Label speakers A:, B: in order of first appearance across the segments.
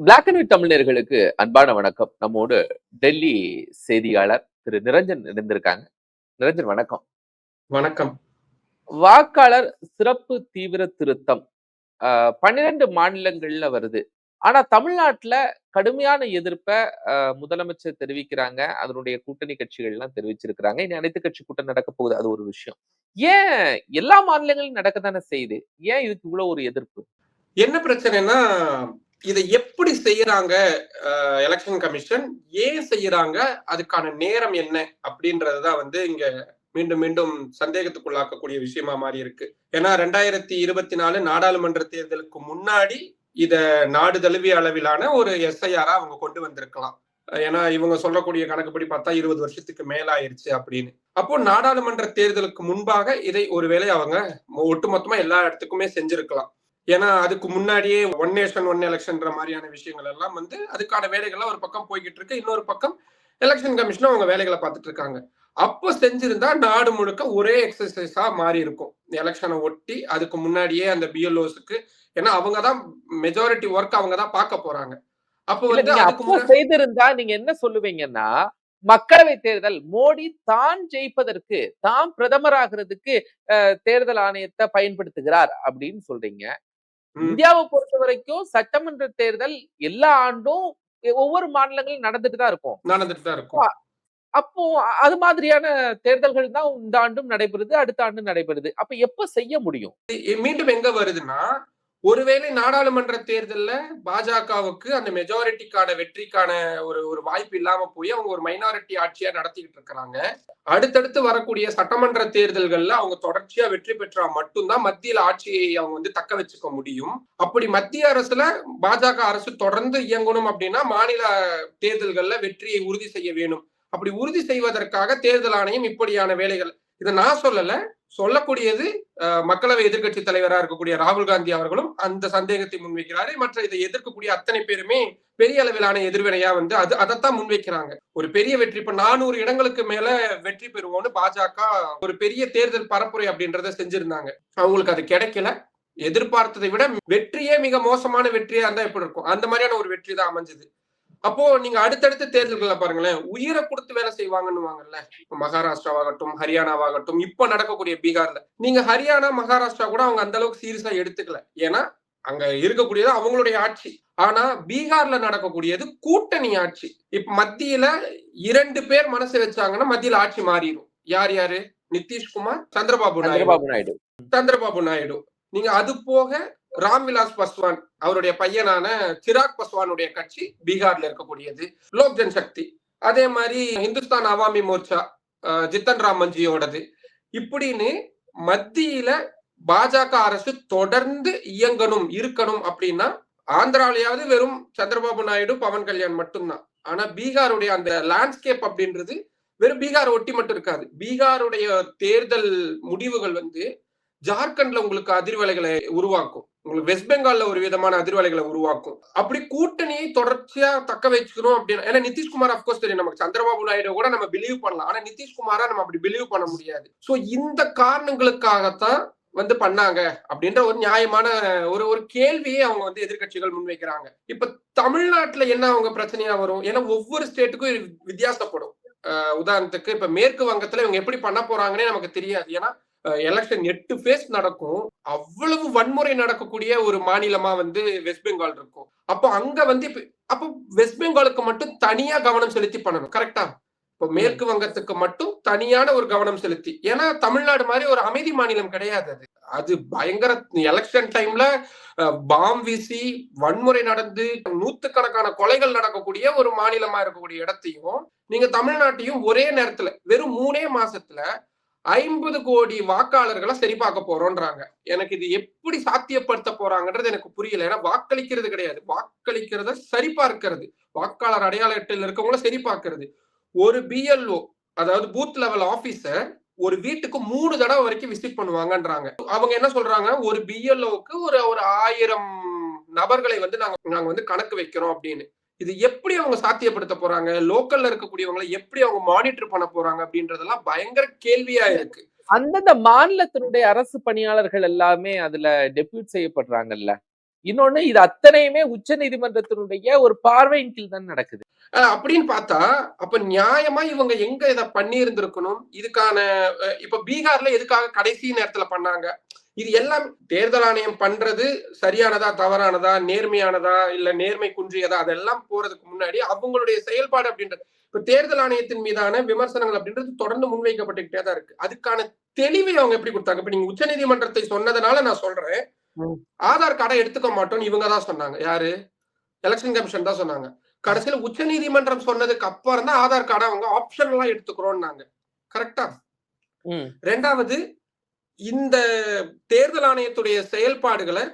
A: Black and white தமிழர்களுக்கு அன்பான வணக்கம். நம்மோடு டெல்லி செய்தியாளர் திரு நிரஞ்சன் இருந்திருக்காங்க நிரஞ்சன் வணக்கம்.
B: வணக்கம்.
A: வாக்காளர் சிறப்பு தீவிர திருத்தம் பன்னிரண்டு மாநிலங்கள்ல வருது. ஆனா தமிழ்நாட்டுல கடுமையான எதிர்ப்பை முதலமைச்சர் தெரிவிக்கிறாங்க. அதனுடைய கூட்டணி கட்சிகள் எல்லாம் தெரிவிச்சிருக்கிறாங்க. இனி அனைத்து கட்சி கூட்டம் நடக்க போகுது. அது ஒரு விஷயம். ஏன் எல்லா மாநிலங்களிலும் நடக்க தானே செய்யுது? ஏன் இதுக்கு இவ்வளவு ஒரு எதிர்ப்பு?
B: என்ன பிரச்சனைனா இதை எப்படி செய்யறாங்க எலெக்ஷன் கமிஷன் ஏன் செய்யறாங்க? அதுக்கான நேரம் என்ன? அப்படின்றதுதான் வந்து இங்க மீண்டும் மீண்டும் சந்தேகத்துக்குள்ளாக்கக்கூடிய விஷயமா மாறி இருக்கு. ஏன்னா ரெண்டாயிரத்தி இருபத்தி நாலு நாடாளுமன்ற தேர்தலுக்கு முன்னாடி இத நாடு தழுவிய அளவிலான ஒரு எஸ்ஐஆரா அவங்க கொண்டு வந்திருக்கலாம். ஏன்னா இவங்க சொல்லக்கூடிய கணக்குப்படி பார்த்தா இருபது வருஷத்துக்கு மேலாயிருச்சு அப்படின்னு. அப்போ நாடாளுமன்ற தேர்தலுக்கு முன்பாக இதை ஒருவேளை அவங்க ஒட்டுமொத்தமா எல்லா இடத்துக்குமே செஞ்சிருக்கலாம். ஏன்னா அதுக்கு முன்னாடியே ஒன் நேஷன் ஒன் எலெக்ஷன்ற மாதிரியான விஷயங்கள் எல்லாம் வந்து அதுக்கான வேலைகள்லாம் ஒரு பக்கம் போய்கிட்டு இருக்கு. இன்னொரு பக்கம் எலெக்ஷன் கமிஷனும் அவங்க வேலைகளை பார்த்துட்டு இருக்காங்க. அப்போ செஞ்சிருந்தா நாடு முழுக்க ஒரே எக்ஸசைஸா மாறி இருக்கும். எலெக்ஷனை ஒட்டி அதுக்கு முன்னாடியே அந்த பிஎல்ஓஸுக்கு ஏன்னா அவங்க தான் மெஜாரிட்டி ஒர்க் அவங்க தான் பார்க்க போறாங்க. அப்போ வந்து
A: செய்திருந்தா நீங்க என்ன சொல்லுவீங்கன்னா மக்களவை தேர்தல் மோடி தான் ஜெயிப்பதற்கு தான் பிரதமராகிறதுக்கு அஹ், தேர்தல் ஆணையத்தை பயன்படுத்துகிறார் அப்படின்னு சொல்றீங்க. இந்தியாவை பொறுத்த வரைக்கும் சட்டமன்ற தேர்தல் எல்லா ஆண்டும் ஒவ்வொரு மாநிலங்களும் நடந்துட்டு தான் இருக்கும்.
B: நடந்துட்டு தான் இருக்கும்.
A: அப்போ அது மாதிரியான தேர்தல்கள் தான் இந்த ஆண்டும் நடைபெறுது அடுத்த ஆண்டும் நடைபெறுது. அப்ப எப்ப செய்ய முடியும்?
B: மீண்டும் எங்க வருதுன்னா ஒருவேளை நாடாளுமன்ற தேர்தல்ல பாஜகவுக்கு அந்த மெஜாரிட்டிக்கான வெற்றிக்கான ஒரு ஒரு வாய்ப்பு இல்லாம போய் அவங்க ஒரு மைனாரிட்டி ஆட்சியா நடத்திக்கிட்டு இருக்கிறாங்க. அடுத்தடுத்து வரக்கூடிய சட்டமன்ற தேர்தல்கள்ல அவங்க தொடர்ச்சியா வெற்றி பெற்றா மட்டும்தான் மத்தியில ஆட்சியை அவங்க வந்து தக்க வச்சுக்க முடியும். அப்படி மத்திய அரசுல பாஜக அரசு தொடர்ந்து இயங்கணும் அப்படின்னா மாநில தேர்தல்கள்ல வெற்றியை உறுதி செய்ய வேணும். அப்படி உறுதி செய்வதற்காக தேர்தல் ஆணையம் இப்படியான வேலைகள் இதை நான் சொல்லல. சொல்லக்கூடியது மக்களவை எதிர்க்கட்சி தலைவராக இருக்கக்கூடிய ராகுல் காந்தி அவர்களும் அந்த சந்தேகத்தை முன்வைக்கிறாரு. மற்ற இதை எதிர்க்கக்கூடிய அத்தனை பேருமே பெரிய அளவிலான எதிர்வினையா வந்து அது அதைத்தான் முன்வைக்கிறாங்க. ஒரு பெரிய வெற்றி இப்ப நானூறு இடங்களுக்கு மேல வெற்றி பெறுவோம்னு பாஜக ஒரு பெரிய தேர்தல் பரப்புரை அப்படின்றத செஞ்சிருந்தாங்க. அவங்களுக்கு அது கிடைக்கல. எதிர்பார்த்ததை விட வெற்றியே மிக மோசமான வெற்றியா இருந்தா எப்படி இருக்கும்? அந்த மாதிரியான ஒரு வெற்றி தான் அமைஞ்சது. அப்போ நீங்க அடுத்தடுத்த தேர்தல்களை பாருங்களேன் உயிரை கொடுத்து வேலை செய்வாங்கன்னுவாங்கல்ல. இப்ப மகாராஷ்டிராவாகட்டும் ஹரியானாவாகட்டும் இப்ப நடக்கக்கூடிய பீகார்ல. நீங்க ஹரியானா மகாராஷ்டிரா கூட அவங்க அந்த அளவுக்கு சீரியஸா எடுத்துக்கல. ஏன்னா அங்க இருக்கக்கூடியது அவங்களுடைய ஆட்சி. ஆனா பீகார்ல நடக்கக்கூடியது கூட்டணி ஆட்சி. இப்ப மத்தியில இரண்டு பேர் மனசு வச்சாங்கன்னா மத்தியில ஆட்சி மாறிடும். யார் யாரு? நிதிஷ்குமார் சந்திரபாபு நாயுடு.
A: சந்திரபாபு நாயுடு.
B: சந்திரபாபு நாயுடு. நீங்க அது போக ராம்விலாஸ் பஸ்வான் அவருடைய பையனான சிராக் பஸ்வானுடைய கட்சி பீகார்ல இருக்கக்கூடியது. லோக் ஜன்சக்தி. அதே மாதிரி இந்துஸ்தான் அவாமி மோர்ச்சா ஜித்தன் ராம் மஞ்சியோடது. இப்படின்னு மத்தியில பாஜக அரசு தொடர்ந்து இயங்கணும் இருக்கணும் அப்படின்னா ஆந்திராலையாவது வெறும் சந்திரபாபு நாயுடு பவன் கல்யாண் மட்டும்தான். ஆனா பீகாருடைய அந்த லேண்ட்ஸ்கேப் அப்படின்றது வெறும் பீகார் ஒட்டி மட்டும் இருக்காது. பீகாருடைய தேர்தல் முடிவுகள் வந்து ஜார்க்கண்ட்ல உங்களுக்கு அதிர்வலைகளை உருவாக்கும். உங்களுக்கு வெஸ்ட் பெங்கால்ல ஒரு விதமான அதிர்வலைகளை உருவாக்கும். அப்படி கூட்டணியை தொடர்ச்சியா தக்க வச்சுக்கணும் அப்படின்னு ஏன்னா நிதிஷ்குமார் அப்கோர்ஸ் தெரியும் நமக்கு சந்திரபாபு நாயுடு கூட நம்ம பிலீவ் பண்ணலாம். ஆனா நிதிஷ்குமாரா நம்ம அப்படி பிலீவ் பண்ண முடியாது. சோ இந்த காரணங்களுக்காகத்தான் வந்து பண்ணாங்க அப்படின்ற ஒரு நியாயமான ஒரு ஒரு கேள்வியை அவங்க வந்து எதிர்க்கட்சிகள் முன்வைக்கிறாங்க. இப்ப தமிழ்நாட்டுல என்ன அவங்க பிரச்சனையா வரும்? ஏன்னா ஒவ்வொரு ஸ்டேட்டுக்கும் வித்தியாசப்படும். உதாரணத்துக்கு இப்ப மேற்கு வங்கத்துல இவங்க எப்படி பண்ண போறாங்கன்னே நமக்கு தெரியாது. ஏன்னா எலெக்ஷன் எட்டு ஃபேஸ் நடக்கும். அவ்வளவு வன்முறை நடக்கக்கூடிய ஒரு மாநிலமா வந்து வெஸ்ட் பெங்கால் இருக்கும். அப்போ அங்க வந்து அப்போ வெஸ்ட் பெங்காலுக்கு மட்டும் தனியா கவனம் செலுத்தி பண்ணணும் கரெக்டா இப்போ மேற்கு வங்கத்துக்கு மட்டும் தனியான ஒரு கவனம் செலுத்தி. ஏன்னா தமிழ்நாடு மாதிரி ஒரு அமைதி மாநிலம் கிடையாது அது. அது பயங்கர எலெக்ஷன் டைம்ல பாம் வீசி வன்முறை நடந்து நூத்துக்கணக்கான கொலைகள் நடக்கக்கூடிய ஒரு மாநிலமா இருக்கக்கூடிய இடத்தையும் நீங்க தமிழ்நாட்டையும் ஒரே நேரத்துல வெறும் மூணே மாசத்துல ஐம்பது கோடி வாக்காளர்களை சரி பார்க்க போறோம்ன்றாங்க எனக்கு இது எப்படி சாத்தியப்படுத்த போறாங்கன்றது எனக்கு புரியல. ஏன்னா வாக்களிக்கிறது கிடையாது. வாக்களிக்கிறத சரி பார்க்கிறது. வாக்காளர் அடையாள அட்டையில் இருக்கவங்கள சரி பார்க்கிறது. ஒரு பிஎல்ஓ அதாவது பூத் லெவல் ஆபீஸர் ஒரு வீட்டுக்கு மூணு தடவை வரைக்கும் விசிட் பண்ணுவாங்கன்றாங்க. அவங்க என்ன சொல்றாங்க? ஒரு பிஎல்ஓக்கு ஒரு ஒரு ஆயிரம் நபர்களை வந்து நாங்க நாங்க வந்து கணக்கு வைக்கிறோம் அப்படின்னு. இது எப்படி அவங்க சாத்தியப்படுத்த போறாங்க? லோக்கல்ல இருக்கக்கூடியவங்களை எப்படி அவங்க மானிட்டர் பண்ண போறாங்க அப்படின்றதெல்லாம் பயங்கர கேள்வியா இருக்கு.
A: அந்தந்த மாநிலத்தினுடைய அரசு பணியாளர்கள் எல்லாமே அதுல டெபியூட் செய்யப்படுறாங்கல்ல. இன்னொன்னு இது அத்தனையுமே உச்ச நீதிமன்றத்தினுடைய ஒரு பார்வையின் கீழ் தான் நடக்குது.
B: அப்படின்னு பார்த்தா அப்ப நியாயமா இவங்க எங்க இத பண்ணி இருந்திருக்கணும் இதுக்கான இப்ப பீகார்ல எதுக்காக கடைசி நேரத்துல பண்ணாங்க? இது எல்லாம் தேர்தல் ஆணையம் பண்றது சரியானதா தவறானதா நேர்மையானதா இல்ல நேர்மை குன்றியதா? அதெல்லாம் போறதுக்கு முன்னாடி அவங்களுடைய செயல்பாடு அப்படின்றது. இப்ப தேர்தல் ஆணையத்தின் மீதான விமர்சனங்கள் அப்படின்றது தொடர்ந்து முன்வைக்கப்பட்டுக்கிட்டே தான் இருக்கு. அதுக்கான தெளிவை அவங்க எப்படி கொடுத்தாங்க? இப்ப நீங்க உச்சநீதிமன்றத்தை சொன்னதுனால நான் சொல்றேன். ஆதார் கார்டை எடுத்துக்க மாட்டோம்னு இவங்க தான் சொன்னாங்க. யாரு? எலெக்ஷன் கமிஷன் தான் சொன்னாங்க. கடைசியில உச்ச நீதிமன்றம் சொன்னதுக்கு அப்புறம் தான் ஆதார் கார்டை அவங்க ஆப்ஷன் எல்லாம் எடுத்துக்கிறோம்னாங்க கரெக்டா. ரெண்டாவது இந்த தேர்தல் ஆணையத்துடைய செயல்பாடுகளை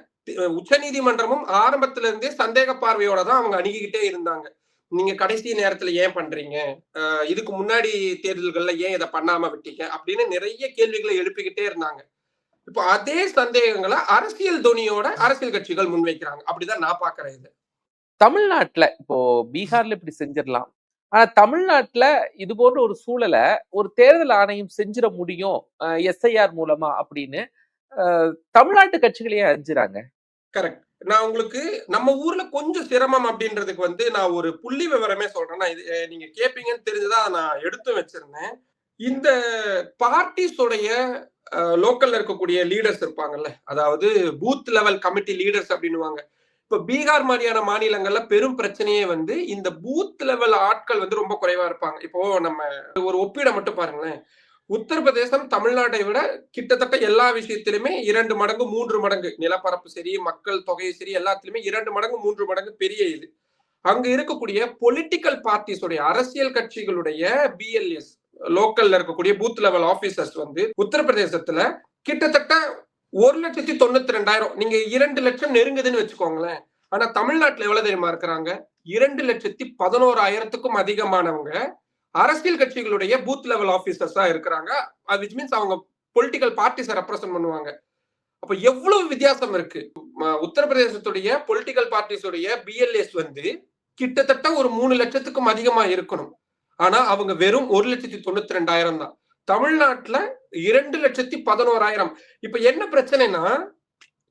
B: உச்ச நீதிமன்றமும் ஆரம்பத்துல இருந்தே சந்தேக பார்வையோட தான் அவங்க அணுகிக்கிட்டே இருந்தாங்க. நீங்க கடைசி நேரத்துல ஏன் பண்றீங்க? அஹ் இதுக்கு முன்னாடி தேர்தல்கள்ல ஏன் இதை பண்ணாம விட்டீங்க? அப்படின்னு நிறைய கேள்விகளை எழுப்பிக்கிட்டே இருந்தாங்க. இப்போ அதே சந்தேகங்களை அரசியல் துணியோட அரசியல் கட்சிகள் முன்வைக்கிறாங்க. அப்படிதான் நான் பாக்குறேன் இது.
A: தமிழ்நாட்டுல இப்போ பீகார்ல இப்படி செஞ்சிடலாம். ஆனா தமிழ்நாட்டுல இது போன்ற ஒரு சூழலை ஒரு தேர்தல் ஆணையம் செஞ்சிட முடியும் எஸ்ஐஆர் மூலமா அப்படின்னு தமிழ்நாட்டு கட்சிகளையே அஞ்சுறாங்க
B: கரெக்ட். நான் உங்களுக்கு நம்ம ஊர்ல கொஞ்சம் சிரமம் அப்படின்றதுக்கு வந்து நான் ஒரு புள்ளி விவரமே சொல்றேன். நான் இது நீங்க கேப்பீங்கன்னு தெரிஞ்சுதான் நான் எடுத்து வச்சிருந்தேன். இந்த பார்ட்டிஸோடைய லோக்கல்ல இருக்கக்கூடிய லீடர்ஸ் இருப்பாங்கல்ல அதாவது பூத் லெவல் கமிட்டி லீடர்ஸ் அப்படின்னுவாங்க. இப்ப பீகார் மாதிரியான மாநிலங்கள்ல பெரும் பிரச்சனையே வந்து இந்த பூத் லெவல் ஆட்கள் வந்து ரொம்ப குறைவா இருப்பாங்க. இப்போ நம்ம ஒரு ஒப்பீடை மட்டும் பாருங்களேன். உத்தரப்பிரதேசம் தமிழ்நாட்டை விட கிட்டத்தட்ட எல்லா விஷயத்திலுமே இரண்டு மடங்கு மூன்று மடங்கு நிலப்பரப்பு சரி மக்கள் தொகை சரி எல்லாத்திலுமே இரண்டு மடங்கு மூன்று மடங்கு பெரிய இது. அங்க இருக்கக்கூடிய பொலிட்டிக்கல் பார்ட்டிஸுடைய அரசியல் கட்சிகளுடைய பிஎல்எஸ் லோக்கல்ல இருக்கக்கூடிய பூத் லெவல் ஆபீசர்ஸ் வந்து உத்தரப்பிரதேசத்துல கிட்டத்தட்ட ஒரு லட்சத்தி தொண்ணூத்தி ரெண்டாயிரம். நீங்க இரண்டு லட்சம் நெருங்குதுன்னு வச்சுக்கோங்களேன். ஆனா தமிழ்நாட்டுல எவ்வளவு தெரியுமா இருக்கிறாங்க? இரண்டு லட்சத்தி பதினோராயிரத்துக்கும் அதிகமானவங்க அரசியல் கட்சிகளுடைய பூத் லெவல் ஆபீசர்ஸா இருக்கிறாங்க. விச் மீன்ஸ் அவங்க பொலிட்டிக்கல் பார்ட்டிஸை ரெப்ரசென்ட் பண்ணுவாங்க. அப்ப எவ்வளவு வித்தியாசம் இருக்கு? உத்தரப்பிரதேசத்துடைய பொலிட்டிக்கல் பார்ட்டிஸுடைய பிஎல்ஏஸ் வந்து கிட்டத்தட்ட ஒரு மூணு லட்சத்துக்கும் அதிகமா இருக்கணும். ஆனா அவங்க வெறும் ஒரு லட்சத்தி தொண்ணூத்தி ரெண்டாயிரம் தான். தமிழ்நாட்டுல இரண்டு லட்சத்தி பதினோராயிரம். இப்ப என்ன பிரச்சனைனா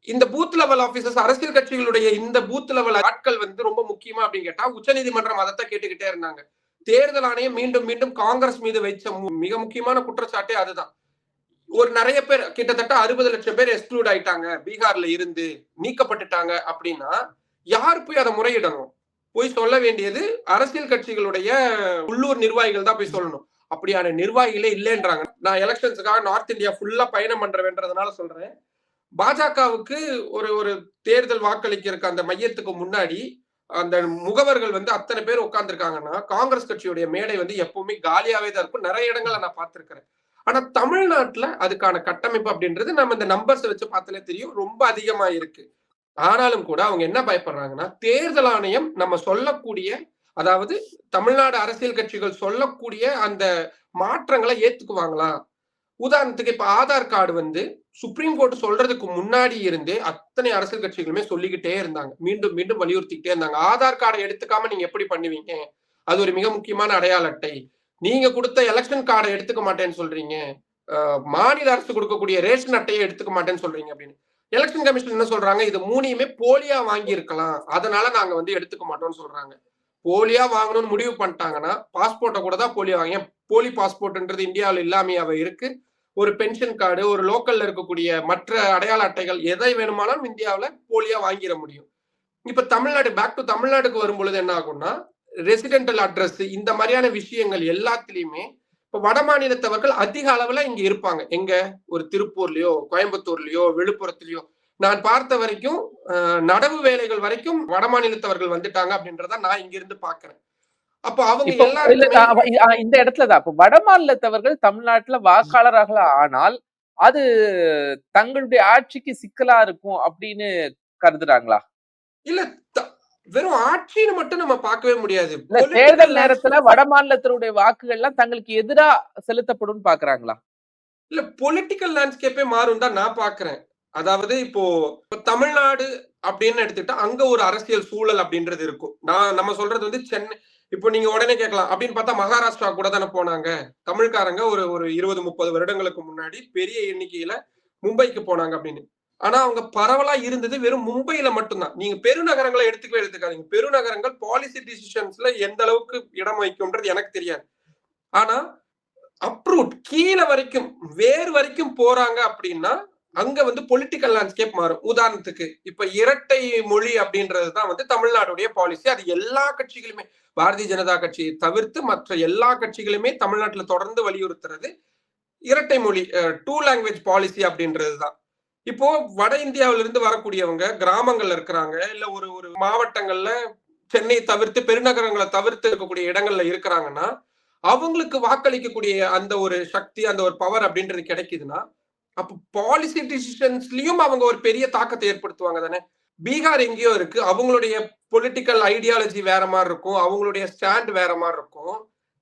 B: இந்த பூத் லெவல் ஆபீசர்ஸ் அரசியல் கட்சிகளுடைய இந்த பூத் லெவல் ஆட்கள் வந்து ரொம்ப முக்கியமா அப்படின்னு கேட்டா உச்சநீதிமன்றம் அதைத்தான் கேட்டுக்கிட்டே இருந்தாங்க. தேர்தல் ஆணையம் மீண்டும் மீண்டும் காங்கிரஸ் மீது வைச்ச மு- மிக முக்கியமான குற்றச்சாட்டே அதுதான். ஒரு நிறைய பேர் கிட்டத்தட்ட அறுபது லட்சம் பேர் எக்ஸ்க்ளூட் ஆயிட்டாங்க. பீகார்ல இருந்து நீக்கப்பட்டுட்டாங்க அப்படின்னா யார் போய் அதை முறையிடணும்? போய் சொல்ல வேண்டியது அரசியல் கட்சிகளுடைய உள்ளூர் நிர்வாகிகள் தான் போய் சொல்லணும். அப்படியான நிர்வாகிகளே இல்லைன்றாங்க. நான் எலெக்ஷன்ஸுக்காக நார்த் இந்தியா ஃபுல்லா பயணம் பண்றேன்றதுனால சொல்றேன். பாஜகவுக்கு ஒரு ஒரு தேர்தல் வாக்களிக்கிறதுக்கு அந்த மையத்துக்கு முன்னாடி அந்த முகவர்கள் வந்து அத்தனை பேர் உட்காந்துருக்காங்கன்னா காங்கிரஸ் கட்சியுடைய மேடை வந்து எப்பவுமே காலியாவே தான் இருக்கும். நிறைய இடங்களை நான் பார்த்திருக்கிறேன். ஆனா தமிழ்நாட்டுல அதுக்கான கட்டமைப்பு அப்படின்றது நம்ம இந்த நம்பர்ஸ் வச்சு பார்த்தாலே தெரியும். ரொம்ப அதிகமா இருக்கு. ஆனாலும் கூட அவங்க என்ன பயப்படுறாங்கன்னா தேர்தல் ஆணையம் நம்ம சொல்லக்கூடிய அதாவது தமிழ்நாடு அரசியல் கட்சிகள் சொல்லக்கூடிய அந்த மாற்றங்களை ஏத்துக்குவாங்களா? உதாரணத்துக்கு இப்ப ஆதார் கார்டு வந்து சுப்ரீம் கோர்ட் சொல்றதுக்கு முன்னாடி இருந்தே அத்தனை அரசியல் கட்சிகளுமே சொல்லிக்கிட்டே இருந்தாங்க. மீண்டும் மீண்டும் வலியுறுத்திக்கிட்டே இருந்தாங்க. ஆதார் கார்டை எடுத்துக்காம நீங்க எப்படி பண்ணுவீங்க? அது ஒரு மிக முக்கியமான அடையாள அட்டை. நீங்க கொடுத்த எலெக்ஷன் கார்டை எடுத்துக்க மாட்டேன்னு சொல்றீங்க. மாநில அரசு கொடுக்கக்கூடிய ரேஷன் அட்டையை எடுத்துக்க மாட்டேன்னு சொல்றீங்க அப்படின்னு. எலெக்ஷன் கமிஷன் என்ன சொல்றாங்க? இது மூணையுமே போலியா வாங்கி இருக்கலாம் அதனால நாங்க வந்து எடுத்துக்க மாட்டோம்னு சொல்றாங்க. போலியா வாங்கணும்னு முடிவு பண்ணிட்டாங்கன்னா பாஸ்போர்ட்டை கூட தான் போலியா வாங்க. போலி பாஸ்போர்ட்ன்றது இந்தியாவில் இல்லாமையாவே இருக்கு. ஒரு பென்ஷன் கார்டு ஒரு லோக்கல்ல இருக்கக்கூடிய மற்ற அடையாள அட்டைகள் எதை வேணுமானாலும் இந்தியாவில் போலியா வாங்கிட முடியும். இப்ப தமிழ்நாடு பேக் டு தமிழ்நாடுக்கு வரும்பொழுது என்ன ஆகும்னா ரெசிடென்டல் அட்ரஸ் இந்த மாதிரியான விஷயங்கள் எல்லாத்துலயுமே இப்ப வட மாநிலத்தவர்கள் அதிக அளவுல இங்க இருப்பாங்க. எங்க? ஒரு திருப்பூர்லயோ கோயம்புத்தூர்லயோ விழுப்புரத்துலயோ. நான் பார்த்த வரைக்கும் நடவு வேலைகள் வரைக்கும் வட மாநிலத்தவர்கள் வந்துட்டாங்க அப்படின்றத நான் இங்க இருந்து பாக்குறேன் அப்போ அவங்க
A: ஆ, இந்த இடத்துலதான் இப்போ வட மாநிலத்தவர்கள் தமிழ்நாட்டுல வாக்காளராக ஆனால் அது தங்களுடைய ஆட்சிக்கு சிக்கலா இருக்கும் அப்படின்னு கருதுறாங்களா?
B: இல்ல வெறும் ஆட்சின்னு மட்டும் நம்ம பார்க்கவே முடியாது.
A: தேர்தல் நேரத்துல வட மாநிலத்தினுடைய வாக்குகள் எல்லாம் தங்களுக்கு எதிரா செலுத்தப்படும் பாக்குறாங்களா
B: இல்ல பொலிட்டிக்கல் லேண்ட்ஸ்கேப்பே மாறும் தான் நான் பாக்குறேன் அதாவது இப்போ தமிழ்நாடு அப்படின்னு எடுத்துக்கிட்டா அங்க ஒரு அரசியல் சூழல் அப்படின்றது இருக்கும். நான் நம்ம சொல்றது வந்து சென்னை இப்போ நீங்க உடனே கேட்கலாம். அப்படின்னு பார்த்தா மகாராஷ்டிரா கூட தானே போனாங்க. தமிழ்காரங்க ஒரு ஒரு இருபது முப்பது வருடங்களுக்கு முன்னாடி பெரிய எண்ணிக்கையில மும்பைக்கு போனாங்க அப்படின்னு. ஆனா அவங்க பரவலா இருந்தது வெறும் மும்பையில மட்டும்தான். நீங்க பெருநகரங்களை எடுத்துக்கவே எடுத்துக்காதீங்க. பெருநகரங்கள் பாலிசி டிசிஷன்ஸ்ல எந்த அளவுக்கு இடம் வைக்கும்ன்றது எனக்கு தெரியாது. ஆனா அப்ரூட் கீழே வரைக்கும் வேறு வரைக்கும் போறாங்க அப்படின்னா அங்க வந்து பொலிட்டிக்கல் லேண்ட்ஸ்கேப் மாறும். உதாரணத்துக்கு இப்ப இரட்டை மொழி அப்படின்றது தான் வந்து தமிழ்நாடுடைய பாலிசி அது எல்லா கட்சிகளுமே பாரதிய ஜனதா கட்சியை தவிர்த்து மற்ற எல்லா கட்சிகளுமே தமிழ்நாட்டில் தொடர்ந்து வலியுறுத்துறது இரட்டை மொழி டூ லாங்குவேஜ் பாலிசி அப்படின்றது தான் இப்போ வட இந்தியாவிலிருந்து வரக்கூடியவங்க கிராமங்கள்ல இருக்கிறாங்க இல்ல ஒரு ஒரு மாவட்டங்கள்ல சென்னை தவிர்த்து பெருநகரங்களை தவிர்த்து இருக்கக்கூடிய இடங்கள்ல இருக்கிறாங்கன்னா அவங்களுக்கு வாக்களிக்கக்கூடிய அந்த ஒரு சக்தி அந்த ஒரு பவர் அப்படின்றது கிடைக்குதுன்னா அப்ப பாலிசி டிசிஷன்ஸ்லயும் அவங்க ஒரு பெரிய தாக்கத்தை ஏற்படுத்துவாங்க தானே? பீகார் எங்கேயோ இருக்கு அவங்களுடைய பொலிட்டிக்கல் ஐடியாலஜி வேற மாதிரி இருக்கும் அவங்களுடைய ஸ்டாண்ட் வேற மாதிரி இருக்கும்.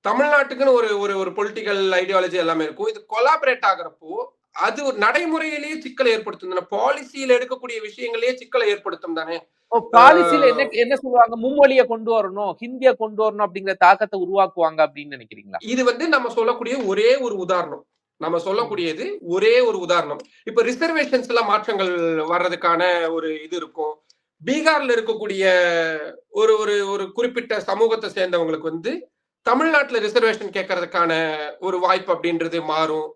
B: தமிழ்நாட்டுக்குன்னு ஒரு ஒரு ஒரு பொலிட்டிக்கல் ஐடியாலஜி எல்லாமே இருக்கும். இது கொலாபரேட் ஆகிறப்போ அது ஒரு நடைமுறையிலேயே சிக்கலை ஏற்படுத்தும் தானே? பாலிசியில எடுக்கக்கூடிய விஷயங்களே சிக்கலை ஏற்படுத்தும் தானே?
A: பாலிசியில என்ன என்ன சொல்லுவாங்க? மும்மொழியை கொண்டு வரணும் ஹிந்திய கொண்டு வரணும் அப்படிங்கிற தாக்கத்தை உருவாக்குவாங்க அப்படின்னு நினைக்கிறீங்களா?
B: இது வந்து நம்ம சொல்லக்கூடிய ஒரே ஒரு உதாரணம். நம்ம சொல்லக்கூடியது ஒரே ஒரு உதாரணம். இப்ப ரிசர்வேஷன்ஸ்ல மாற்றங்கள் வர்றதுக்கான ஒரு இது இருக்கும். பீகார்ல இருக்கக்கூடிய ஒரு ஒரு ஒரு குறிப்பிட்ட சமூகத்தை சேர்ந்தவங்களுக்கு வந்து தமிழ்நாட்டுல ரிசர்வேஷன் கேட்கறதுக்கான ஒரு வாய்ப்பு அப்படின்றது மாறும்.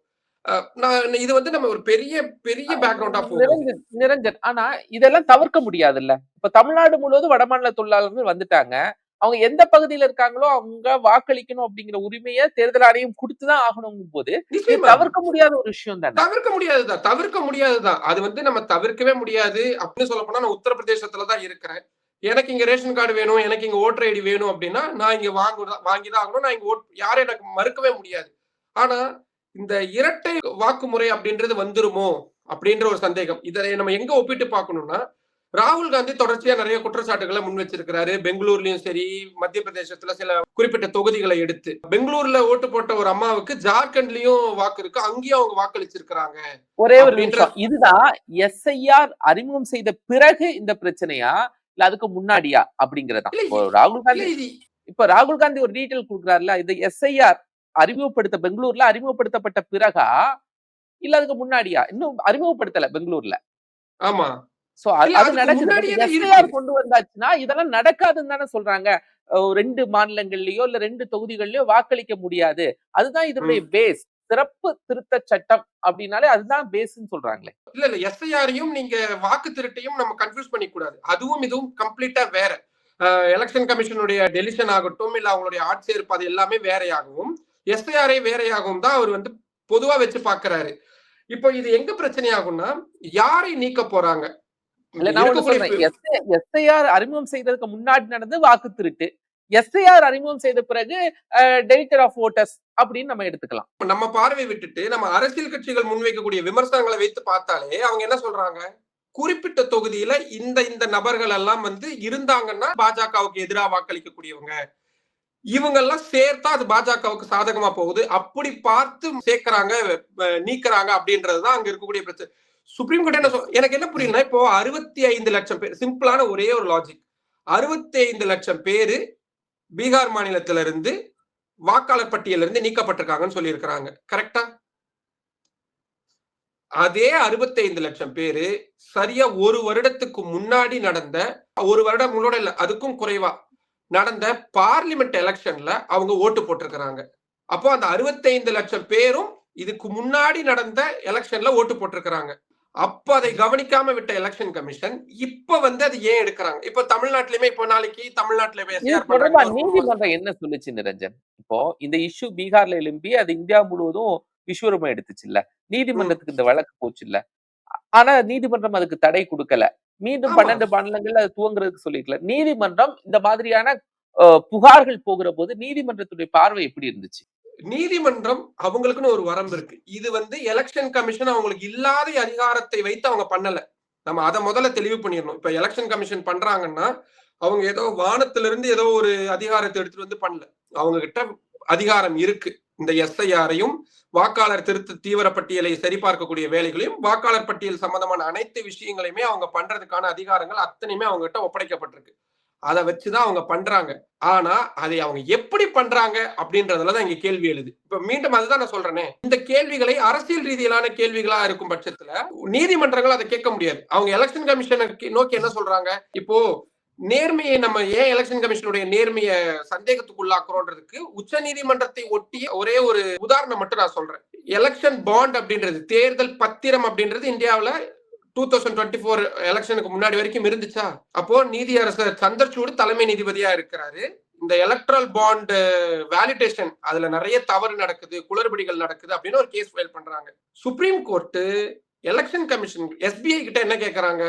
B: நான் இது வந்து நம்ம ஒரு பெரிய பெரிய பேக்ரவுண்டா
A: நிரஞ்சன் நிரஞ்சன். ஆனா இதெல்லாம் தவிர்க்க முடியாதுல்ல. இப்ப தமிழ்நாடு முழுவதும் வடமாநில தொழிலாளர்கள் வந்துட்டாங்க. அவங்க எந்த பகுதியில இருக்காங்களோ அவங்க வாக்களிக்கணும் அப்படிங்கிற உரிமையை தேர்தல் ஆணையம் கொடுத்துதான் ஆகணும் போது தவிர்க்க முடியாத ஒரு விஷயம் தான்?
B: தவிர்க்க முடியாதுதான். தவிர்க்க முடியாதுதான். அது வந்து நம்ம தவிர்க்கவே முடியாது அப்படின்னு சொல்ல போனா நான் உத்தரப்பிரதேசத்துலதான் இருக்கிறேன். எனக்கு இங்க ரேஷன் கார்டு வேணும் எனக்கு இங்க ஓட்டர் ஐடி வேணும் அப்படின்னா நான் இங்க வாங்கு வாங்கிதான் ஆகணும். நான் இங்க யாரும் எனக்கு மறுக்கவே முடியாது. ஆனா இந்த இரட்டை வாக்குமுறை அப்படின்றது வந்துருமோ அப்படின்ற ஒரு சந்தேகம். இதை நம்ம எங்க ஒப்பிட்டு பார்க்கணும்னா ராகுல் காந்தி தொடர்ச்சியா நிறைய குற்றச்சாட்டுகளை முன் வச்சிருக்கிறாரு. பெங்களூர்லயும் சரி மத்திய பிரதேசத்துல சில குறிப்பிட்ட தொகுதிகளை எடுத்து. பெங்களூர்ல ஓட்டு போட்ட ஒரு அம்மாவுக்கு ஜார்க்கண்ட்லயும் வாக்கு இருக்கு. அங்கேயும் அவங்க வாக்களிச்சிருக்கிறாங்க.
A: ஒரே ஒரு நிமிஷம். இதுதான் எஸ்ஐஆர் அறிமுகம் செய்த பிறகு இந்த பிரச்சனையா? இல்ல அதுக்கு முன்னாடியா? அப்படிங்கறதா? ராகுல் காந்தி இப்ப ராகுல் காந்தி ஒரு டீட்டெயில் கொடுக்குறாருல இது எஸ்ஐஆர் அறிமுகப்படுத்த பெங்களூர்ல அறிமுகப்படுத்தப்பட்ட பிறகா? இல்ல அதுக்கு முன்னாடியா? இன்னும் அறிமுகப்படுத்தல பெங்களூர்ல?
B: ஆமா.
A: சோ அது நடக்குது. கொண்டு வந்தாச்சுன்னா இதெல்லாம் நடக்காதுன்னு தானே சொல்றாங்க. ரெண்டு மாநிலங்கள்லயோ இல்ல ரெண்டு தொகுதிகள்லயோ வாக்களிக்க முடியாது. அதுதான் இதனுடைய பேஸ் சிறப்பு திருத்த சட்டம் அப்படின்னாலே அதுதான் பேஸ்ன்னு சொல்றாங்களே.
B: இல்ல இல்ல எஸ்ஐஆரையும் நீங்க வாக்கு திருட்டையும் நம்ம கன்ஃபியூஸ் பண்ணிக்க கூடாது அதுவும் இதுவும் கம்ப்ளீட்டா வேற. எலெக்ஷன் கமிஷனுடைய டெலிஷன் ஆகட்டும் இல்ல அவங்களுடைய ஆட்சேர்ப்பு அது எல்லாமே வேறையாகவும் எஸ்ஐஆரே வேறையாகவும் தான் அவர் வந்து பொதுவா வச்சு பாக்குறாரு. இப்போ இது எங்க பிரச்சனை ஆகும்னா யாரை நீக்க போறாங்க?
A: எஸ்ஐஆர் அறிமுகம் செய்ததுக்கு முன்னாடி நடந்து வாக்கு திருட்டு. எஸ்ஐஆர் அறிமுகம் செய்த பிறகு டெலிட்டர் ஆஃப் ஓட்டர்ஸ் அப்படின்னு நம்ம எடுத்துக்கலாம்.
B: நம்ம பார்வை விட்டுட்டு நம்ம அரசியல் கட்சிகள் முன்வைக்கக்கூடிய விமர்சனங்களை வைத்து பார்த்தாலே அவங்க என்ன சொல்றாங்க? குறிப்பிட்ட தொகுதியில இந்த இந்த நபர்கள் எல்லாம் வந்து இருந்தாங்கன்னா பாஜகவுக்கு எதிராக வாக்களிக்கக்கூடியவங்க. இவங்க எல்லாம் சேர்த்தா அது பாஜகவுக்கு சாதகமா போகுது. அப்படி பார்த்து சேர்க்கிறாங்க நீக்கிறாங்க அப்படின்றதுதான் அங்க இருக்கக்கூடிய பிரச்சனை. சுப்ரீம் கோர்ட் என்ன சொல் எனக்கு என்ன புரியுதுன்னா இப்போ அறுபத்தி ஐந்து லட்சம் பேர் சிம்பிளான ஒரே ஒரு லாஜிக் அறுபத்தி ஐந்து லட்சம் பேரு பீகார் மாநிலத்தில இருந்து வாக்காளர் பட்டியல இருந்து நீக்கப்பட்டிருக்காங்கன்னு சொல்லியிருக்கிறாங்க. கரெக்டா அதே அறுபத்தி ஐந்து லட்சம் பேரு சரியா ஒரு வருடத்துக்கு முன்னாடி நடந்த ஒரு வருடம் முன்னோட இல்ல அதுக்கும் குறைவா நடந்த பார்லிமெண்ட் எலெக்ஷன்ல அவங்க ஓட்டு போட்டிருக்கிறாங்க. அப்போ அந்த அறுபத்தைந்து லட்சம் பேரும் இதுக்கு முன்னாடி நடந்த எலெக்ஷன்ல ஓட்டு போட்டிருக்கிறாங்க. அப்ப அதை கவனிக்காம விட்ட எலெக்ஷன் கமிஷன் இப்ப வந்து அது ஏன் எடுக்கிறாங்க? இப்ப தமிழ்நாட்டிலுமே இப்போ நாளைக்கு தமிழ்நாட்டுல
A: நீதிமன்றம் என்ன சொல்லுச்சு நிரஞ்சன்? இப்போ இந்த இஷ்யூ பீகார்ல எழும்பி அது இந்தியா முழுவதும் விஸ்வரூபம் எடுத்துச்சு இல்ல நீதிமன்றத்துக்கு இந்த வழக்கு போச்சு இல்ல ஆனா நீதிமன்றம் அதுக்கு தடை கொடுக்கல. மீண்டும் பன்னெண்டு மாநிலங்கள்ல அது துவங்குறதுக்கு சொல்லிருக்கல. நீதிமன்றம் இந்த மாதிரியான புகார்கள் போகிற போது நீதிமன்றத்துடைய பார்வை எப்படி இருந்துச்சு?
B: நீதிமன்றம் அவங்களுக்குன்னு ஒரு வரம்பு இருக்கு. இது வந்து எலெக்ஷன் கமிஷன் அவங்களுக்கு இல்லாத அதிகாரத்தை வைத்து அவங்க பண்ணல. நம்ம அதை முதல்ல தெளிவு பண்ணிடணும். இப்ப எலெக்ஷன் கமிஷன் பண்றாங்கன்னா அவங்க ஏதோ வானத்திலிருந்து ஏதோ ஒரு அதிகாரத்தை எடுத்துட்டு வந்து பண்ணல. அவங்க கிட்ட அதிகாரம் இருக்கு. இந்த எஸ்ஐஆரையும் வாக்காளர் திருத்த தீவிர பட்டியலை சரிபார்க்கக்கூடிய வேலைகளையும் வாக்காளர் பட்டியல் சம்பந்தமான அனைத்து விஷயங்களையுமே அவங்க பண்றதுக்கான அதிகாரங்கள் அத்தனையுமே அவங்க கிட்ட ஒப்படைக்கப்பட்டிருக்கு. அதை வச்சுதான் அவங்க பண்றாங்க. ஆனா அதை அவங்க எப்படி பண்றாங்க அப்படின்றதுலதான் இங்க கேள்வி எழுது. இப்ப மீண்டும் அதுதான் நான் சொல்றேனே. இந்த கேள்விகளை அரசியல் ரீதியிலான கேள்விகளா இருக்கும் பட்சத்துல நீதிமன்றங்கள் அதை கேட்க முடியாது. அவங்க எலெக்ஷன் கமிஷனை நோக்கி என்ன சொல்றாங்க? இப்போ நேர்மையை நம்ம ஏன் எலெக்ஷன் கமிஷனுடைய நேர்மையை சந்தேகத்துக்குள்ளாக்குறோன்றதுக்கு உச்ச நீதிமன்றத்தை ஒட்டிய ஒரே ஒரு உதாரணம் மட்டும் நான் சொல்றேன். எலெக்ஷன் பாண்ட் அப்படின்றது தேர்தல் பத்திரம் அப்படின்றது இந்தியாவுல டூ தௌசண்ட் டுவெண்ட்டி ஃபோர் எலெக்ஷனுக்கு முன்னாடி வரைக்கும் இருந்துச்சா? அப்போ நீதியரசர் சந்திரசூடு தலைமை நீதிபதியா இருக்கிறாரு. இந்த எலக்ட்ரல் பாண்டு வேலிடேஷன் அதுல நிறைய தவறு நடக்குது குளறுபடிகள் நடக்குது அப்படின்னு ஒரு கேஸ் ஃபைல் பண்றாங்க. Supreme court election commission SBI கிட்ட என்ன கேட்கறாங்க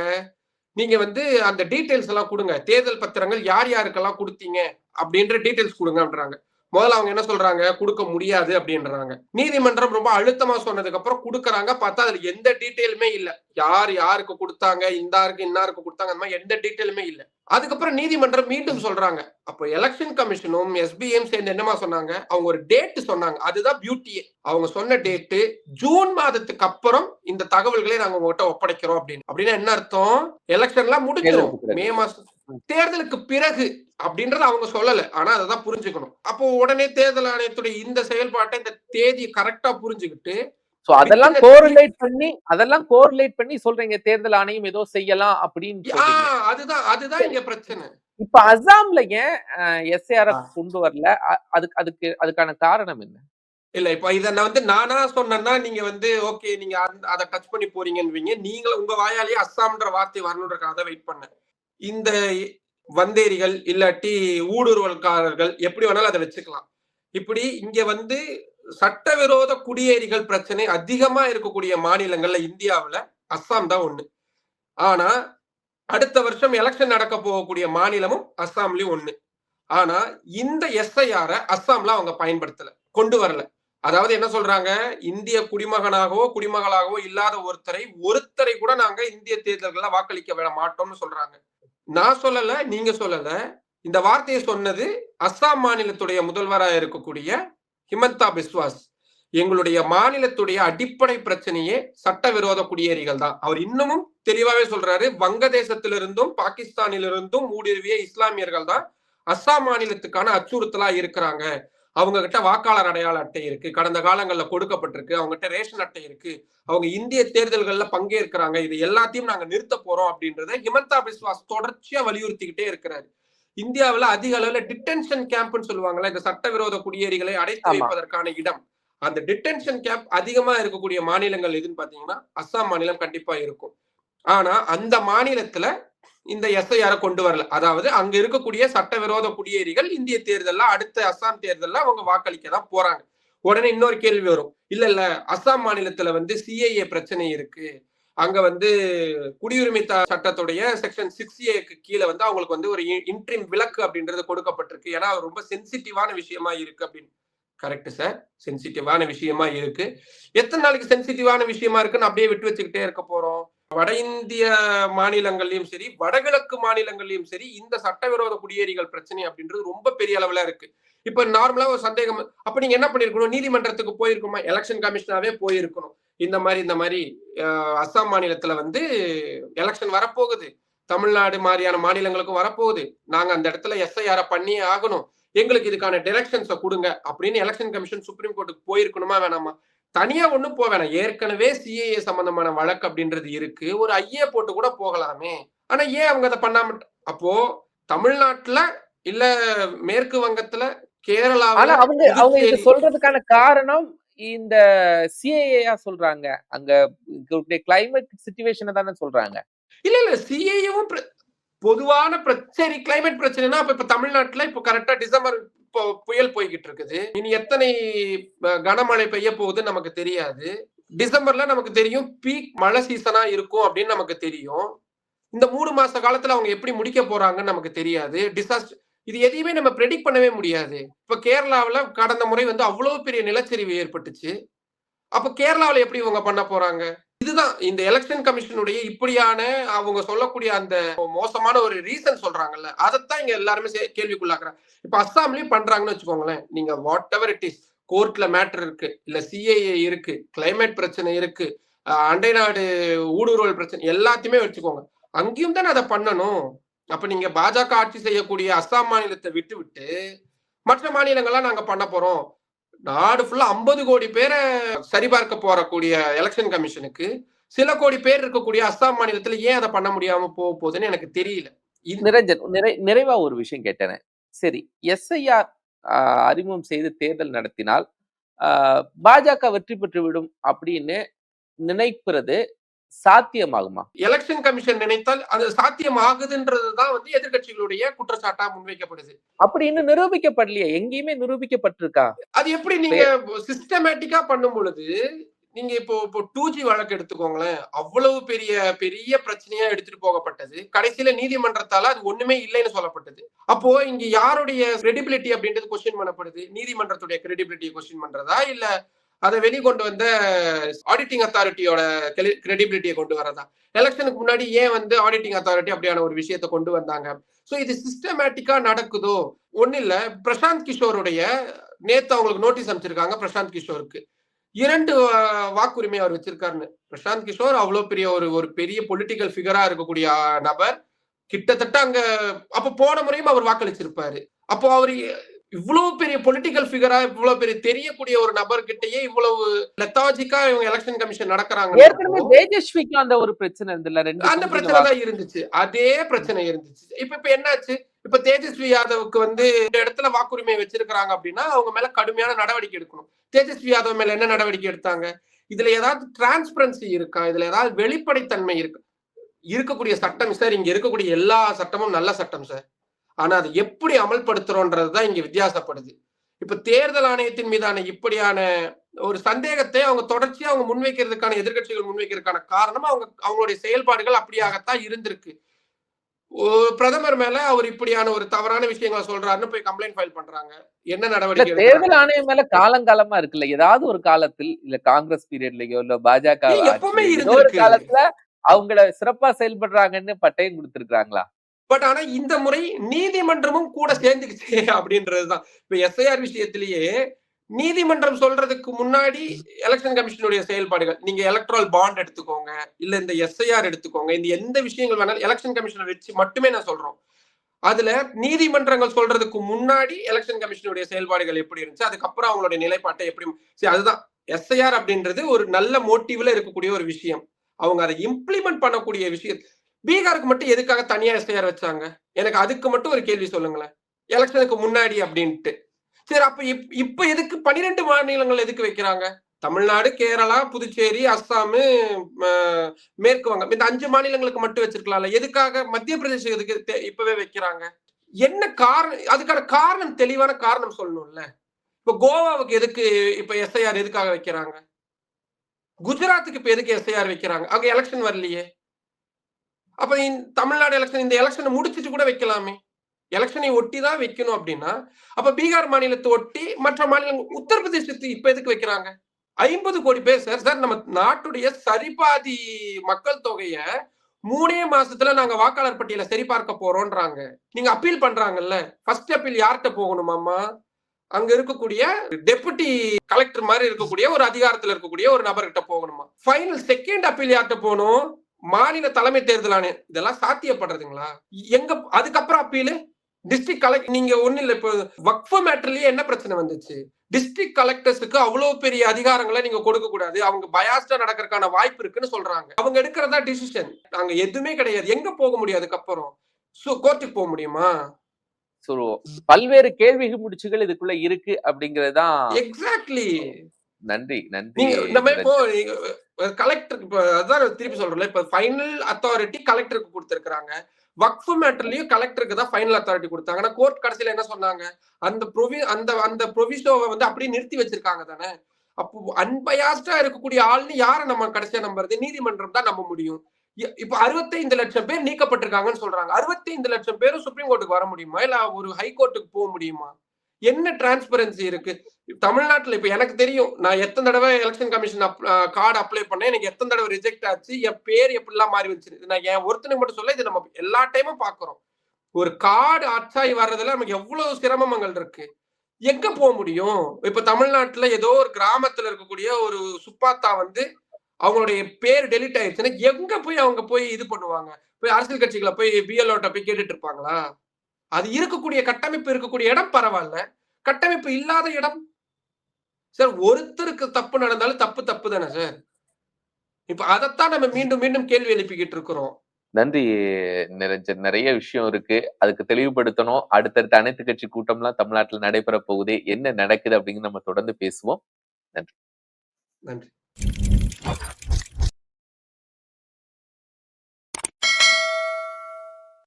B: நீங்க வந்து அந்த டீட்டெயில்ஸ் எல்லாம் கொடுங்க. தேர்தல் பத்திரங்கள் யார் யாருக்கெல்லாம் கொடுத்தீங்க? அப்படின்ற டீட்டெயில்ஸ் கொடுங்கன்றாங்க. முதல்ல அவங்க என்ன சொல்றாங்க? கொடுக்க முடியாது அப்படின்றாங்க. நீதிமன்றம் ரொம்ப அழுத்தமா சொன்னதுக்கு அப்புறம் கொடுக்கறாங்க. பார்த்தா அதுல எந்த டீட்டெயிலுமே இல்ல. யார் யாருக்கு கொடுத்தாங்க? இந்தாருக்கு இன்னாருக்கு கொடுத்தாங்க? அந்த மாதிரி எந்த டீட்டெயிலுமே இல்ல. அதுக்கப்புறம் நீதிமன்றம் மீண்டும் சொல்றாங்க. அப்போ எலெக்ஷன் கமிஷனும் எஸ்பிஎம் சேர்ந்து என்னமா சொன்னாங்க? அவங்க ஒரு டேட் சொன்னாங்க. அதுதான் பியூட்டியே அவங்க சொன்ன டேட்டு ஜூன் மாதத்துக்கு அப்புறம் இந்த தகவல்களை நாங்க உங்ககிட்ட ஒப்படைக்கிறோம் அப்படின்னு. அப்படின்னா என்ன அர்த்தம்? எலெக்ஷன்லாம் முடிஞ்சிடும்
A: தேர்தலுக்கு பிறகு.
B: மே மாசம் தேர்தலுக்கு பிறகு. அப்படின்றத அவங்க சொல்லல. ஆனா அததான் புரிஞ்சுக்கணும். அப்போ உடனே தேர்தல் ஆணையத்துடைய இந்த செயல்பாட்டை இந்த தேதியை கரெக்டா புரிஞ்சுக்கிட்டு
A: சோ அதெல்லாம் கோரிலேட் பண்ணி அதெல்லாம் கோரிலேட் பண்ணி சொல்றீங்க தேர்தல் ஆணையம் ஏதோ செய்யலாம் அப்படின்னு
B: அதுதான் அதுதான் இங்க பிரச்சனை.
A: இப்ப அசாம்ல ஏன் எஸ்ஏஆர்
B: ஆ.
A: கொண்டு வரல? அதுக்கு அதுக்கு அதுக்கான காரணம் என்ன?
B: இல்ல இப்ப இத நான் வந்து நானா சொன்னேன்னா நீங்க வந்து ஓகே நீங்க அதை டச் பண்ணி போறீங்கன்னு நீங்களும் உங்க வாயாலேயே அஸ்ஸாம்ன்ற வார்த்தை வரணுன்றக்காக வெயிட் பண்ணேன். இந்த வந்தேரிகள் இல்லாட்டி ஊடுருவல்காரர்கள் எப்படி வேணாலும் அதை வச்சுக்கலாம். இப்படி இங்க வந்து சட்டவிரோத குடியேறிகள் பிரச்சனை அதிகமா இருக்கக்கூடிய மாநிலங்கள்ல இந்தியாவுல அஸ்ஸாம் தான் ஒண்ணு. ஆனா அடுத்த வருஷம் எலெக்ஷன் நடக்க போகக்கூடிய மாநிலமும் அஸ்ஸாம்லயும் ஒண்ணு. ஆனா இந்த எஸ்ஐஆர அஸ்ஸாம்ல அவங்க பயன்படுத்தல கொண்டு வரல. அதாவது என்ன சொல்றாங்க? இந்திய குடிமகனாகவோ குடிமகளாகவோ இல்லாத ஒருத்தரை ஒருத்தரை கூட நாங்க இந்திய தேர்தல்கள்ல வாக்களிக்க விட மாட்டோம்னு சொல்றாங்க. நான் சொல்லல நீங்க சொல்லல. இந்த வார்த்தையை சொன்னது அஸ்ஸாம் மாநிலத்துடைய முதல்வராக இருக்கக்கூடிய ஹிமந்தா பிஸ்வாஸ். எங்களுடைய மாநிலத்துடைய அடிப்படை பிரச்சனையே சட்டவிரோத குடியேறிகள் தான். அவர் இன்னமும் தெளிவாவே சொல்றாரு வங்கதேசத்திலிருந்தும் பாகிஸ்தானிலிருந்தும் ஊடுருவிய இஸ்லாமியர்கள் தான் அஸ்ஸாம் மாநிலத்துக்கான அச்சுறுத்தலா இருக்கிறாங்க. அவங்க கிட்ட வாக்காளர் அடையாள அட்டை இருக்கு. கடந்த காலங்கள்ல கொடுக்கப்பட்டிருக்கு. அவங்க கிட்ட ரேஷன் அட்டை இருக்கு. அவங்க இந்திய தேர்தல்கள்ல பங்கேற்கிறாங்க. இது எல்லாத்தையும் நாங்க நிறுத்த போறோம் அப்படின்றத ஹிமந்தா பிஸ்வாஸ் தொடர்ச்சியா வலியுறுத்திக்கிட்டே இருக்கிறாரு. இந்தியாவுல அதிக அளவுல டிடென்ஷன் கேம்ப்னு சொல்லுவாங்கல்ல இந்த சட்டவிரோத குடியேறிகளை அடைத்து. வைப்பதற்கான இடம். அந்த டிடென்ஷன் கேம்ப் அதிகமா இருக்கக்கூடிய மாநிலங்கள் எதுன்னு பாத்தீங்கன்னா அஸ்ஸாம் மாநிலம் கண்டிப்பா இருக்கும். ஆனா அந்த மாநிலத்துல இந்த எஸ்ஐஆர கொண்டு வரல. அதாவது அங்க இருக்கக்கூடிய சட்டவிரோத குடியேறிகள் இந்திய தேர்தல்ல அடுத்த அஸ்ஸாம் தேர்தல்ல அவங்க வாக்களிக்க தான் போறாங்க. உடனே இன்னொரு கேள்வி வரும். இல்ல இல்ல அஸ்ஸாம் மாநிலத்துல வந்து சிஏஏ பிரச்சனை இருக்கு. அங்க வந்து குடியுரிமை சட்டத்துடைய செக்ஷன் சிக்ஸ் ஏக்கு கீழே வந்து அவங்களுக்கு வந்து ஒரு இன்ட்ரிம் விலக்கு அப்படின்றது கொடுக்கப்பட்டிருக்கு. ஏன்னா ரொம்ப சென்சிட்டிவான விஷயமா இருக்கு அப்படின்னு. கரெக்ட் சார் சென்சிட்டிவான விஷயமா இருக்கு. எத்தனை நாளைக்கு சென்சிட்டிவான விஷயமா இருக்குன்னு அப்படியே விட்டு வச்சுக்கிட்டே இருக்க போறோம். வட இந்திய மாநிலங்கள்லயும் சரி வடகிழக்கு மாநிலங்கள்லயும் சரி இந்த சட்டவிரோத குடியேறிகள் பிரச்சனை அப்படின்றது ரொம்ப பெரிய அளவுல இருக்கு. இப்ப நார்மலா ஒரு சந்தேகம் அப்ப நீங்க என்ன பண்ணிருக்கணும்? நீதிமன்றத்துக்கு போயிருக்குமா? எலெக்ஷன் கமிஷனாவே போயிருக்கணும். இந்த மாதிரி இந்த மாதிரி அஸ்ஸாம் மாநிலத்துல வந்து எலெக்ஷன் வரப்போகுது. தமிழ்நாடு மாதிரியான மாநிலங்களுக்கும் வரப்போகுது. நாங்க அந்த இடத்துல எஸ்ஐஆர பண்ணியே ஆகணும். எங்களுக்கு இதுக்கான டைரக்ஷன்ஸை கொடுங்க அப்படின்னு எலெக்ஷன் கமிஷன் சுப்ரீம் கோர்ட்டுக்கு போயிருக்கணுமா வேணாமா? தனியா ஒண்ணும் போக வேணாம். ஏற்கனவே சிஏஏ சம்பந்தமான வழக்கு அப்படின்றது இருக்கு. ஒரு ஐஏ போட்டு கூட போகலாமே. ஆனா ஏன் அவங்க அதை பண்ணாம அப்போ தமிழ்நாட்டுல இல்ல மேற்கு வங்கத்துல கேரளாவுல
A: அவங்க அவங்க இது சொல்றதுக்கான காரணம் இந்த சிஏஏயா சொல்றாங்க. அங்க கிளைமேட் சுச்சுவேஷனை தானே சொல்றாங்க.
B: இல்ல இல்ல சிஏயும் பொதுவான பிரச்சனை கிளைமேட் பிரச்சனைனா அப்ப இப்ப தமிழ்நாட்டுல இப்ப கரெக்டா டிசம்பர் புயல் போய்கிட்டு இருக்குது இனி எத்தனை கனமழை பெய்ய போகுதுன்னு நமக்கு தெரியாது. டிசம்பர்ல நமக்கு தெரியும் பீக் மழை சீசனா இருக்கும் அப்படின்னு நமக்கு தெரியும். இந்த மூணு மாச காலத்துல அவங்க எப்படி முடிக்க போறாங்கன்னு நமக்கு தெரியாது. டிசாஸ்டர் இது எதையுமே நம்ம ப்ரெடிக்ட் பண்ணவே முடியாது. இப்ப கேரளாவில் கடந்த முறை வந்து அவ்வளவு பெரிய நிலச்சரிவு ஏற்பட்டுச்சு. அப்ப கேரளாவில் எப்படி இவங்க பண்ண போறாங்க? இதுதான் இந்த எலெக்ஷன் கமிஷனுடைய இப்படியான அவங்க சொல்லக்கூடிய அந்த மோசமான ஒரு ரீசன் சொல்றாங்கல்ல. அதைத்தான் இங்க எல்லாருமே கேள்விக்குள்ளாக்குறாங்க. இப்ப அஸ்ஸாம்லயும் பண்றாங்கன்னு வச்சுக்கோங்களேன். நீங்க வாட் எவர் இட் இஸ் கோர்ட்ல மேட்டர் இருக்கு இல்ல சிஏஏ இருக்கு கிளைமேட் பிரச்சனை இருக்கு அண்டை நாடு ஊடுருவல் பிரச்சனை எல்லாத்தையுமே வச்சுக்கோங்க. அங்கேயும் தானே அதை பண்ணணும். அப்ப நீங்க பாஜக ஆட்சி செய்யக்கூடிய அஸ்ஸாம் மாநிலத்தை விட்டு விட்டு மற்ற மாநிலங்கள்லாம் நாங்க பண்ண போறோம். நாடு ஃபுல்லா ஐம்பது கோடி பேரை சரிபார்க்க போறக்கூடிய எலெக்ஷன் கமிஷனுக்கு சில கோடி பேர் இருக்கக்கூடிய அஸ்ஸாம் மாநிலத்துல ஏன் அதை பண்ண முடியாம போக போகுதுன்னு எனக்கு தெரியல. இது
A: நிரஞ்சன் நிறை நிறைவா ஒரு விஷயம் கேட்டேன். சரி எஸ்ஐஆர் அறிமுகம் செய்து தேர்தல் நடத்தினால் பாஜக வெற்றி பெற்று விடும் அப்படின்னு நினைக்கிறது சாத்தியமாகுமா?
B: எலெக்ஷன் கமிஷன் நினைத்தால் அது சாத்தியம் ஆகுதுன்றதுதான் வந்து எதிர்க்கட்சிகளுடைய குற்றச்சாட்டா முன்வைக்கப்படுது.
A: அப்படி இன்னும் நிரூபிக்கப்படலையே? எங்கேயுமே நிரூபிக்கப்பட்டிருக்கா?
B: அது எப்படி நீங்க சிஸ்டமேட்டிக்கா பண்ணும் பொழுது நீங்க இப்போ இப்போ டூ ஜி வழக்கு எடுத்துக்கோங்களேன். அவ்வளவு பெரிய பெரிய பிரச்சனையா எடுத்துட்டு போகப்பட்டது. கடைசியில நீதிமன்றத்தால அது ஒண்ணுமே இல்லைன்னு சொல்லப்பட்டது. அப்போ இங்க யாருடைய கிரெடிபிலிட்டி அப்படின்றது கொஸ்டின் பண்ணப்படுது? நீதிமன்றத்துடைய கிரெடிபிலிட்டியை கொஸ்டின் பண்றதா? இல்ல அதை வெளிக்கொண்டு வந்த ஆடிட்டிங் அத்தாரிட்டியோட கிரெடிபிலிட்டியை கொண்டு வரதா எலெக்ஷனுக்கு முன்னாடி ஏன் வந்து ஆடிட்டிங் அத்தாரிட்டி அப்படியான ஒரு விஷயத்தை கொண்டு வந்தாங்க? ஸோ இது சிஸ்டமேட்டிக்கா நடக்குதோ? ஒன்றும் இல்லை. பிரசாந்த் கிஷோருடைய நேத்து அவங்களுக்கு நோட்டீஸ் அனுப்பிச்சிருக்காங்க பிரசாந்த் கிஷோருக்கு. இரண்டு வாக்குரிமை அவர் வச்சிருக்காருன்னு. பிரசாந்த் கிஷோர் அவ்வளோ பெரிய ஒரு ஒரு பெரிய பொலிட்டிக்கல் ஃபிகரா இருக்கக்கூடிய நபர். கிட்டத்தட்ட அங்க அப்போ போன முறையும் அவர் வாக்களிச்சிருப்பாரு. அப்போ அவர் இவ்வளவு பெரிய பொலிட்டிக்கல் ஃபிகரா இவ்வளவு பெரிய தெரியக்கூடிய ஒரு நபர்கிட்டயே இவ்வளவு லெத்தாஜிக்கா இவங்க எலெக்ஷன் கமிஷன் நடக்கிறாங்க.
A: ஏற்கனவே தேஜஸ்விக்கு அந்த ஒரு பிரச்சனை இருந்ததுல ரெண்டு
B: அந்த பிரச்சனை தான் இருந்துச்சு. அதே பிரச்சனை இருந்துச்சு. இப்ப இப்ப என்னாச்சு? இப்ப தேஜஸ்வி யாதவுக்கு வந்து இந்த இடத்துல வாக்குரிமை வச்சிருக்காங்க அப்படின்னா அவங்க மேல கடுமையான நடவடிக்கை எடுக்கணும். தேஜஸ்வி யாதவ் மேல என்ன நடவடிக்கை எடுத்தாங்க? இதுல ஏதாவது டிரான்ஸ்பரன்சி இருக்கா? இதுல ஏதாவது வெளிப்படைத்தன்மை இருக்கு? இருக்கக்கூடிய சட்டம் சார் இங்க இருக்கக்கூடிய எல்லா சட்டமும் நல்ல சட்டம் சார் ஆனா அதை எப்படி அமல்படுத்துறோன்றது தான் இங்க வித்தியாசப்படுது இப்ப தேர்தல் ஆணையத்தின் மீதான இப்படியான ஒரு சந்தேகத்தை அவங்க தொடர்ச்சியா அவங்க முன்வைக்கிறதுக்கான எதிர்க்கட்சிகள் முன்வைக்கிறதுக்கான காரணம் அவங்க அவங்களுடைய செயல்பாடுகள் அப்படியாகத்தான் இருந்திருக்கு ஒரு பிரதமர் மேல அவர் இப்படியான ஒரு தவறான விஷயங்களை சொல்றாருன்னு போய் கம்ப்ளைண்ட் ஃபைல் பண்றாங்க என்ன நடவடிக்கை?
A: தேர்தல் ஆணையம் மேல காலங்காலமா இருக்குல்ல ஏதாவது ஒரு காலத்தில் இல்ல காங்கிரஸ் பீரியட்லயோ இல்ல பாஜக
B: எப்பவுமே
A: ஒரு. காலத்துல அவங்கள சிறப்பா செயல்படுறாங்கன்னு பட்டயம் கொடுத்திருக்காங்களா
B: பட் ஆனா இந்த முறை நீதிமன்றமும் கூட சேர்ந்துக்கிச்சு அப்படின்றதுதான். இப்ப எஸ்ஐஆர் விஷயத்திலேயே நீதிமன்றம் சொல்றதுக்கு முன்னாடி எலெக்ஷன் கமிஷனுடைய செயல்பாடுகள். நீங்க எலக்ட்ரல் பாண்ட் எடுத்துக்கோங்க இல்ல இந்த எஸ்ஐஆர் எடுத்துக்கோங்க இந்த எந்த விஷயங்கள் வேணாலும் எலெக்ஷன் கமிஷனை வச்சு மட்டுமே நான் சொல்றோம். அதுல நீதிமன்றங்கள் சொல்றதுக்கு முன்னாடி எலெக்ஷன் கமிஷனுடைய செயல்பாடுகள் எப்படி இருந்துச்சு அதுக்கப்புறம் அவங்களுடைய நிலைப்பாட்டை எப்படி சரி அதுதான். எஸ்ஐஆர் அப்படின்றது ஒரு நல்ல மோட்டிவ்ல இருக்கக்கூடிய ஒரு விஷயம். அவங்க அதை இம்ப்ளிமெண்ட் பண்ணக்கூடிய விஷயம் பீகாருக்கு மட்டும் எதுக்காக தனியா எஸ்ஐஆர் வச்சாங்க? எனக்கு அதுக்கு மட்டும் ஒரு கேள்வி சொல்லுங்களேன். எலெக்ஷனுக்கு முன்னாடி அப்படின்ட்டு. சரி அப்ப இப்- இப்ப எதுக்கு பனிரெண்டு மாநிலங்கள் எதுக்கு வைக்கிறாங்க? தமிழ்நாடு கேரளா புதுச்சேரி அஸ்ஸாமு மேற்கு வங்கம் இந்த அஞ்சு மாநிலங்களுக்கு மட்டும் வச்சிருக்கலாம்ல. எதுக்காக மத்திய பிரதேசம் எதுக்கு இப்பவே வைக்கிறாங்க? என்ன காரணம் அதுக்கான காரணம் தெளிவான காரணம் சொல்லணும்ல. இப்ப கோவாவுக்கு எதுக்கு இப்ப எஸ்ஐஆர் எதுக்காக வைக்கிறாங்க? குஜராத்துக்கு இப்ப எதுக்கு எஸ்ஐஆர் வைக்கிறாங்க? அங்க எலெக்ஷன் வரலையே. அப்ப இந்த தமிழ்நாடு எலெக்ஷன் இந்த எலெக்ஷனை முடிச்சிட்டு கூட வைக்கலாமே. எலெக்ஷனை ஒட்டி தான் வைக்கணும் அப்படின்னா அப்ப பீகார் மாநிலத்தை ஒட்டி மற்ற மாநிலங்கள் உத்தரப்பிரதேசத்துக்கு இப்ப எதுக்கு வைக்கிறாங்க? ஐம்பது கோடி பேர் சார் சார் நம்ம நாட்டுடைய சரிபாதி மக்கள் தொகைய மூணே மாசத்துல நாங்க வாக்காளர் பட்டியல சரிபார்க்க போறோம்ன்றாங்க நீங்க அப்பீல் பண்றாங்கல்ல. ஃபர்ஸ்ட் அப்பீல் யார்கிட்ட போகணுமாமா அங்க இருக்கக்கூடிய டெபுட்டி கலெக்டர் மாதிரி இருக்கக்கூடிய ஒரு அதிகாரத்துல இருக்கக்கூடிய ஒரு நபர்கிட்ட போகணுமா? ஃபைனல் செகண்ட் அப்பீல் யார்கிட்ட போகணும்? மாநில தலைமை தேர்தல் ஆணையம் இதெல்லாம் சாத்தியப்படுறதுங்களா? எங்க அதுக்கப்புறம் அப்பீல் டிஸ்ட்ரிக்ட் கலெக்ட் நீங்க ஒண்ணு இல்ல இப்போ வக்ஃபு மேட்டர்லயே என்ன பிரச்சனை வந்துச்சு? டிஸ்ட்ரிக்ட் கலெக்டர்ஸுக்கு அவ்வளவு பெரிய அதிகாரங்களை நீங்க கொடுக்க கூடாது. அவங்க பயாஸ்டா நடக்கிறதுக்கான வாய்ப்பு இருக்குன்னு சொல்றாங்க. அவங்க எடுக்கிறதா டிசிஷன் அங்க எதுவுமே கிடையாது. எங்க போக முடியும் அதுக்கப்புறம்? கோர்ட்டுக்கு போக முடியுமா?
A: பல்வேறு கேள்வி முடிச்சுகள் இதுக்குள்ள இருக்கு அப்படிங்கறதுதான்
B: எக்ஸாக்ட்லி
A: நன்றி நன்றி நிரஞ்சன்.
B: இப்போ கலெக்டர் இப்ப அதான் திருப்பி சொல்றேன் இப்ப ஃபைனல் அத்தாரிட்டி கலெக்டருக்கு கொடுத்திருக்காங்க வக்ஃபு மேட்டர்லயும் கலெக்டருக்கு தான் ஃபைனல் அத்தாரிட்டி கொடுத்தாங்க. ஆனா கோர்ட் கடைசியில என்ன சொன்னாங்க? அந்த ப்ரொவி அந்த அந்த ப்ரொவிஷோவை வந்து அப்படியே நிறுத்தி வச்சிருக்காங்க தானே? அப்போ அன்பயாஸ்டா இருக்கக்கூடிய ஆள்னு யாரை நம்ம கடைசியா நம்புறது? நீதிமன்றம் தான் நம்ப முடியும். இப்ப அறுபத்தைந்து லட்சம் பேர் நீக்கப்பட்டிருக்காங்கன்னு சொல்றாங்க. அறுபத்தைந்து லட்சம் பேரும் சுப்ரீம் கோர்ட்டுக்கு வர முடியுமா? இல்ல ஒரு ஹை கோர்ட்டுக்கு போக முடியுமா? என்ன டிரான்ஸ்பரன்சி இருக்கு? தமிழ்நாட்டில் இப்போ எனக்கு தெரியும் நான் எத்தனை தடவை எலெக்ஷன் கமிஷன் கார்டு அப்ளை பண்ணேன் எனக்கு எத்தனை தடவை ரிஜெக்ட் ஆச்சு என் பேர் எப்படிலாம் மாறி வந்துச்சு இது நான் என் ஒருத்தனுக்கு மட்டும் சொல்ல இது நம்ம எல்லா டைமும் பார்க்குறோம் ஒரு கார்டு அச்சாகி வர்றதுல நமக்கு எவ்வளவு சிரமங்கள் இருக்கு? எங்க போக முடியும்? இப்ப தமிழ்நாட்டுல ஏதோ ஒரு கிராமத்துல இருக்கக்கூடிய ஒரு சுப்பாத்தா வந்து அவங்களுடைய பேர் டெலிட் ஆயிடுச்சுன்னா எங்க போய் அவங்க போய் இது பண்ணுவாங்க? போய் அரசியல் கட்சிகளை போய் பிஎல்ஓட்ட போய் கேட்டுட்டு இருப்பாங்களா? அது இருக்கக்கூடிய கட்டமைப்பு இருக்கக்கூடிய இடம் பரவாயில்ல. கட்டமைப்பு இல்லாத இடம் சார் ஒருத்தருக்கு தப்பு நடந்தாலும் தப்பு தப்பு தானே சார்? இப்ப அதைத்தான் நம்ம மீண்டும் மீண்டும் கேள்வி எழுப்பிக்கிட்டு இருக்கிறோம்.
A: நன்றி நிரஞ்சன் நிறைய விஷயம் இருக்கு. அதுக்கு தெளிவுபடுத்தணும். அடுத்தடுத்த அனைத்து கட்சி கூட்டம்லாம் தமிழ்நாட்டுல நடைபெற போகுது என்ன நடக்குது அப்படின்னு நம்ம தொடர்ந்து பேசுவோம்.
B: நன்றி.